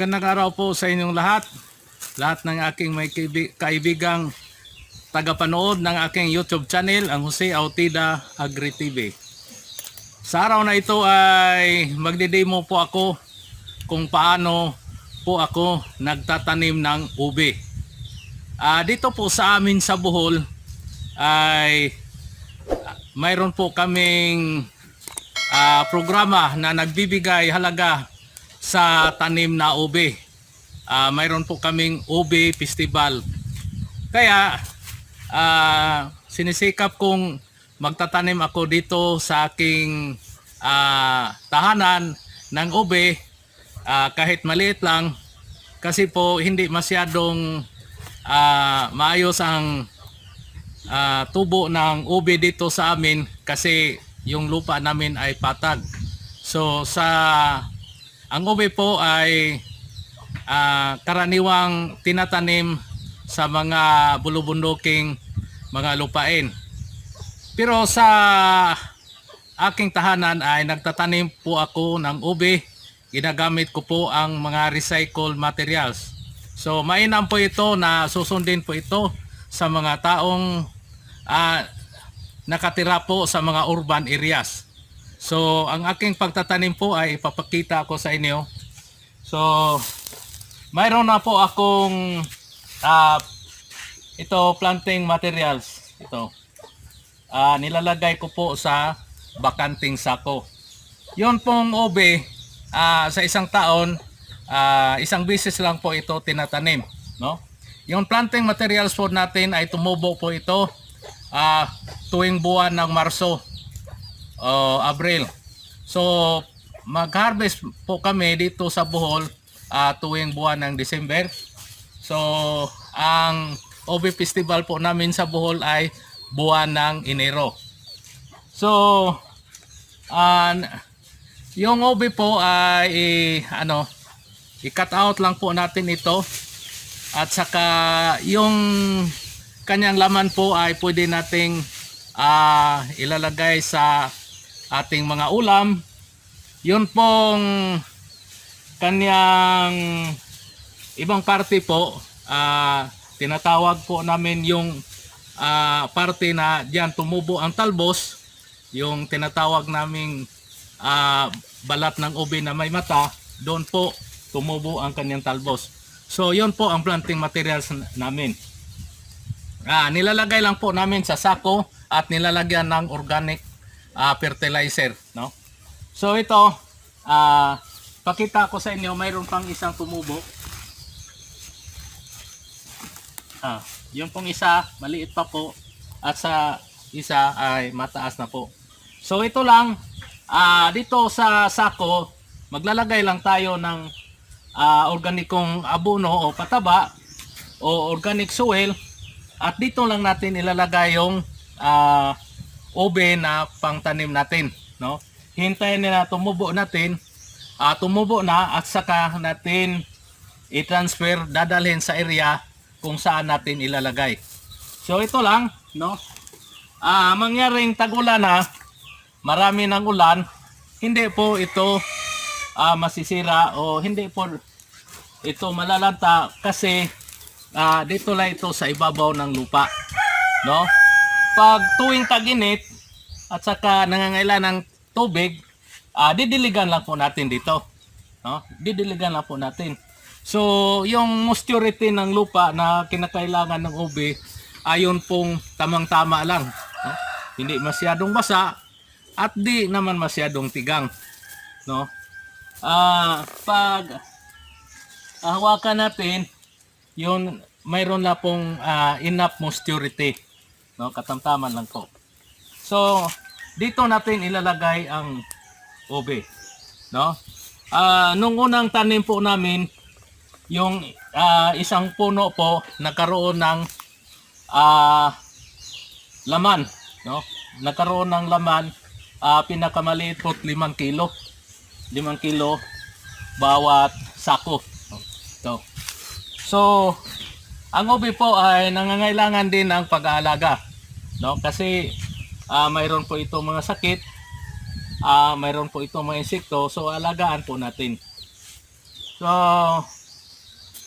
magandang araw po sa inyong lahat. Lahat ng aking may kaibi- kaibigang tagapanood ng aking YouTube channel, ang Jose Autida Agri TV. Sa araw na ito ay magdidemo po ako kung paano po ako nagtatanim ng ube. Ah, dito po sa amin sa Bohol ay ah, mayroon po kaming ah, programa na nagbibigay halaga sa tanim na ube. Ah, mayroon po kaming ube festival. Kaya ah, sinisikap kong magtatanim ako dito sa aking ah, tahanan ng ube ah, kahit maliit lang kasi po hindi masyadong ah, maayos ang ah, tubo ng ube dito sa amin kasi yung lupa namin ay patag. So sa ang ube po ay ah, karaniwang tinatanim sa mga bulubunduking mga lupain. Pero sa aking tahanan ay nagtatanim po ako ng ube. Ginagamit ko po ang mga recycled materials. So mainam po ito na susundin po ito sa mga taong ah, nakatira po sa mga urban areas. So ang aking pagtatanim po ay ipapakita ko sa inyo. So mayroon na po akong ah, ito planting materials. Ito. Ah, nilalagay ko po sa bakanting sako. Yon pong ube ah, sa isang taon, ah, isang bisis lang po ito tinatanim, no? Yung planting materials po natin ay tumubo po ito ah, tuwing buwan ng Marso o Abril. So mag-harvest po kami dito sa Bohol ah, tuwing buwan ng December. So ang ube festival po namin sa Bohol ay buwan ng Enero. So, an yung OB po ay ano, i-cut out lang po natin ito. At saka yung kanyang laman po ay pwede nating ah, ilalagay sa ating mga ulam. Yun pong kanyang ibang parte po, ah, tinatawag po namin yung ah, parte na diyan tumubo ang talbos, yung tinatawag naming ah, balat ng ube na may mata, doon po tumubo ang kanyang talbos. So yun po ang planting materials namin. Ah, nilalagay lang po namin sa sako at nilalagyan ng organic ah, fertilizer, no? So ito, ah, pakita ko sa inyo, mayroon pang isang tumubo. Ah, yung pong isa, maliit pa po. At sa isa ay mataas na po. So ito lang, ah, dito sa sako, maglalagay lang tayo ng ah, organikong abono o pataba o organic soil. At dito lang natin ilalagay yung ah, ube na pangtanim natin. No? Hintayin na tumubo natin. ah, tumubo na at saka natin i-transfer, dadalhin sa area kung saan natin ilalagay. So ito lang, no? Ah, mangyaring tagulan na, marami ng ulan, hindi po ito ah, masisira o hindi po ito malalanta kasi ah, dito lang ito sa ibabaw ng lupa, no? Pag tuwing tag-init at saka nangangailan ng tubig, ah, didiligan lang po natin dito, no? Didiligan lang po natin. So, yung moisturity ng lupa na kinakailangan ng ube, ayon pong tamang-tama lang. No? Hindi masyadong basa at di naman masyadong tigang. No? Ah, pag hawakan natin, yun mayroon na pong ah, enough moisturity. No, katamtaman lang po. So, dito natin ilalagay ang ube. No? Ah, nung unang tanim po namin, yung ah, isang puno po nagkaroon ng ah, laman, no? Nagkaroon ng laman ah, pinakamaliit po 5 kilo. 5 kilo bawat sako. Ito. So, ang ubi po ay nangangailangan din ng pag-aalaga, no? Kasi ah, mayroon po ito mga sakit, ah, mayroon po ito mga insekto, so alagaan po natin. So,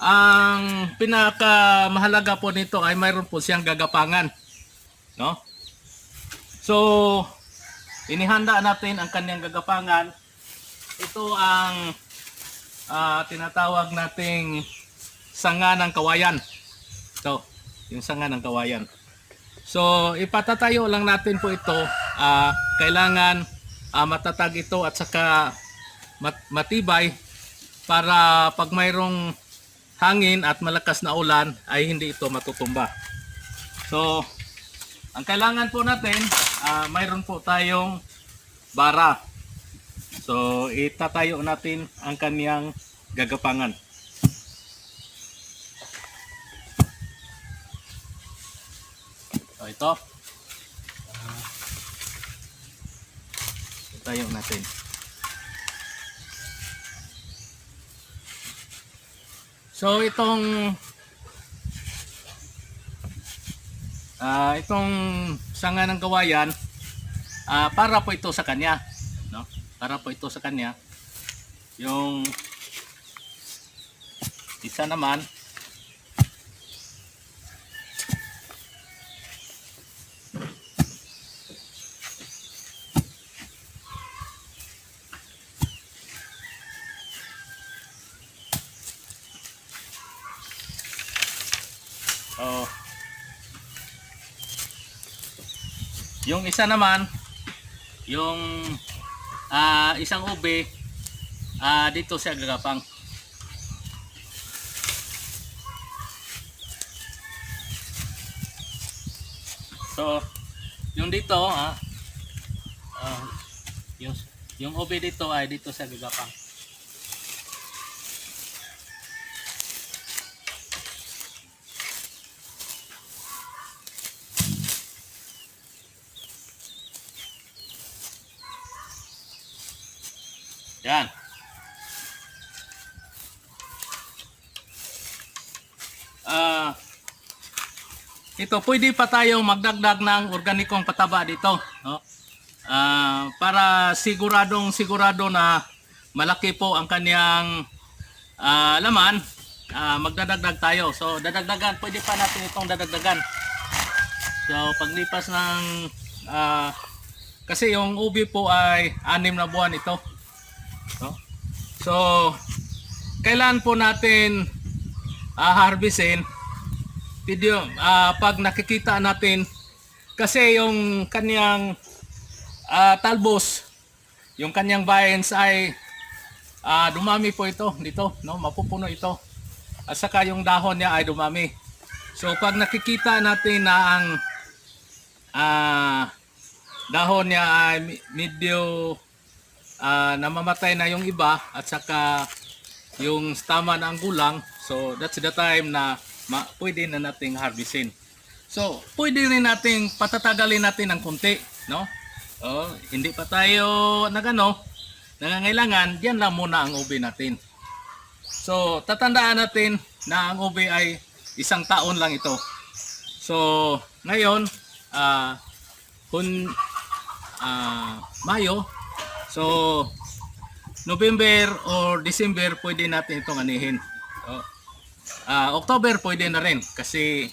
ang pinaka mahalaga po nito ay mayroon po siyang gagapangan. No? So, inihanda natin ang kanyang gagapangan. Ito ang ah, tinatawag nating sanga ng kawayan. Ito, yung sanga ng kawayan. So, ipatatayo lang natin po ito. Ah, kailangan ah, matatag ito at saka mat- matibay para pag mayroong hangin at malakas na ulan ay hindi ito matutumba. So, ang kailangan po natin, ah, mayroon po tayong bara. So, itatayo natin ang kaniyang gagapangan. So, ito. Ah, itayo natin. So itong ah itong sanga ng kawayan ah para po ito sa kanya, no? Para po ito sa kanya. Yung isa naman Oh. Yung isa naman, yung ah isang ube ah dito sa gagapang. So, yung dito ah ah, yung yung ube dito ay dito sa gagapang. Yan. Ah, ito pwede pa tayong magdagdag ng organikong pataba dito, no? Ah, para siguradong sigurado na malaki po ang kaniyang ah, laman, ah, magdadagdag tayo. So dadagdagan, pwede pa natin itong dadagdagan. So paglipas ng ah, kasi yung ubi po ay anim na buwan ito. No? So, kailan po natin uh, harvestin? Video, ah, pag nakikita natin kasi yung kanyang ah, talbos, yung kanyang vines ay ah, dumami po ito dito, no? Mapupuno ito. At saka yung dahon niya ay dumami. So pag nakikita natin na ang ah, dahon niya ay medyo ah, namamatay na yung iba at saka yung tama na ang gulang. So that's the time na ma- pwede na nating harvestin so pwede rin nating patatagalin natin ng konti no? Oh, hindi pa tayo nagano nangangailangan diyan lang muna ang ube natin. So tatandaan natin na ang ube ay isang taon lang ito. So ngayon ah kun ah, Mayo So, November or December pwede natin itong anihin. Oh. Ah, October pwede na rin kasi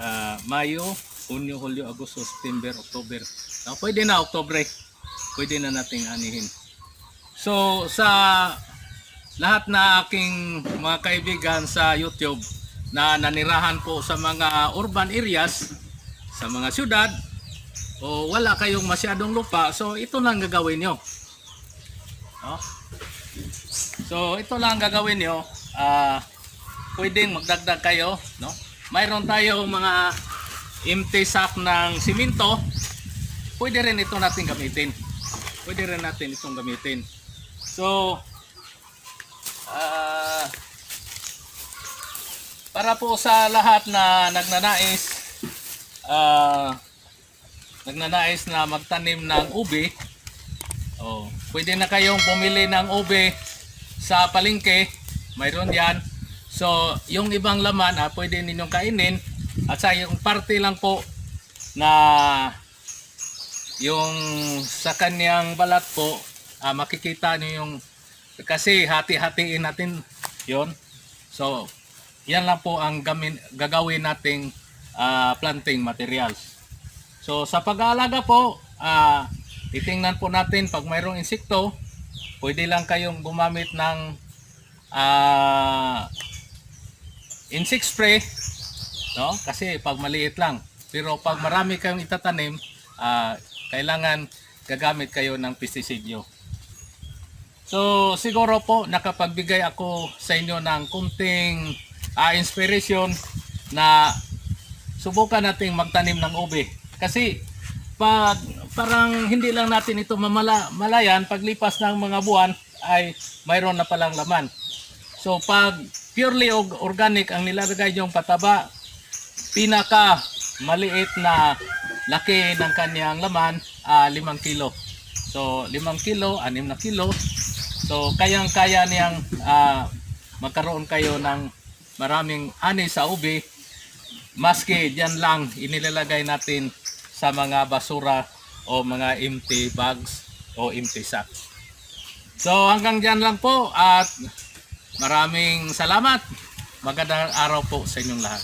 ah, Mayo, Hunyo, Hulyo, Agosto, September, October. Ah, pwede na October. Pwede na nating anihin. So, sa lahat na aking mga kaibigan sa YouTube na nanirahan po sa mga urban areas, sa mga syudad, o wala kayong masyadong lupa, so ito lang gagawin nyo. No? So ito lang gagawin nyo. Ah, pwedeng magdagdag kayo, no? Mayroon tayong mga empty sack ng simento. Pwede rin ito natin gamitin. Pwede rin natin itong gamitin. So ah para po sa lahat na nagnanais ah nagnanais na magtanim ng ube, oh, pwede na kayong pumili ng ube sa palengke. Mayroon yan. So, yung ibang laman, ah, pwede ninyong kainin. At sa yung parte lang po na yung sa kanyang balat po, ah, makikita niyo yung Kasi hati-hatiin natin yon. So, yan lang po ang gamin, gagawin nating ah, planting materials. So, sa pag-aalaga po, ah, titingnan po natin pag mayroong insekto, pwede lang kayong gumamit ng ah, insect spray, no? Kasi pag maliit lang. Pero pag marami kayong itatanim, ah, kailangan gagamit kayo ng pestisidyo. So siguro po nakapagbigay ako sa inyo ng kunting ah, inspiration na subukan nating magtanim ng ube. Kasi pag parang hindi lang natin ito mamala, malayan, paglipas ng mga buwan ay mayroon na palang laman. So pag purely organic ang nilalagay yung pataba, pinaka maliit na laki ng kanyang laman, ah 5 kilo. So 5 kilo, 6 na kilo. So kayang-kaya niyang ah, magkaroon kayo ng maraming ani sa ubi maski diyan lang inilalagay natin sa mga basura o mga empty bags o empty sacks. So hanggang diyan lang po at maraming salamat. Magandang araw po sa inyong lahat.